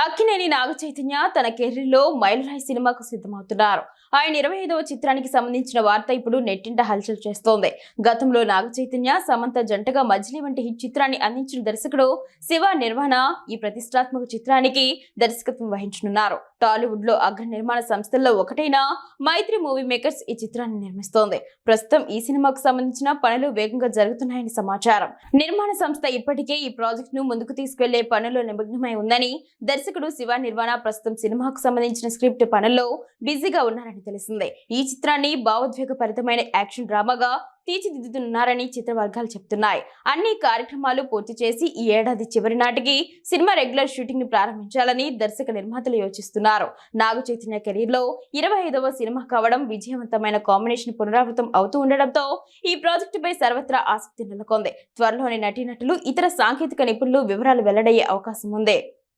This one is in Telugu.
Akkineni Naga Chaitanya తన కెరీర్లో మైలురాయి సినిమాకు సిద్ధమవుతున్నారు. ఆయన ఇరవై ఐదవ చిత్రానికి సంబంధించిన వార్త ఇప్పుడు నెట్టింట హల్చల్ చేస్తోంది. గతంలో నాగ చైతన్య సమంత జంటగా మజిలీ వంటి హిట్ చిత్రాన్ని అందించిన దర్శకుడు శివ నిర్వహణ ఈ ప్రతిష్టాత్మక చిత్రానికి దర్శకత్వం వహించనున్నారు. టాలీవుడ్లో అగ్ర నిర్మాణ సంస్థల్లో ఒకటైన మైత్రి మూవీ మేకర్స్ ఈ చిత్రాన్ని నిర్మిస్తోంది. ప్రస్తుతం ఈ సినిమాకు సంబంధించిన పనులు వేగంగా జరుగుతున్నాయని సమాచారం. నిర్మాణ సంస్థ ఇప్పటికే ఈ ప్రాజెక్ట్ను ముందుకు తీసుకెళ్ళే పనుల్లో నిమగ్నమై ఉందని దర్శకుడు శివ నిర్వాణ ప్రస్తుతం సినిమాకు సంబంధించిన స్క్రిప్ట్ పనుల్లో బిజీగా ఉన్నారని తెలిసిందే. ఈ చిత్రాన్ని భావోద్వేగపరితమైన యాక్షన్ డ్రామాగా తీర్చిదిద్దుతున్నారని చిత్ర వర్గాలు చెప్తున్నాయి. అన్ని కార్యక్రమాలు పూర్తి చేసి ఈ ఏడాది చివరి నాటికి సినిమా రెగ్యులర్ షూటింగ్ని ప్రారంభించాలని దర్శక నిర్మాతలు యోచిస్తున్నారు. నాగ చైతన్య కెరీర్లో ఇరవై ఐదవ సినిమా కావడం విజయవంతమైన కాంబినేషన్ పునరావృతం అవుతూ ఉండడంతో ఈ ప్రాజెక్టుపై సర్వత్రా ఆసక్తి నెలకొంది. త్వరలోనే నటీనటులు ఇతర సాంకేతిక నిపుణులు వివరాలు వెల్లడయ్యే అవకాశం ఉంది.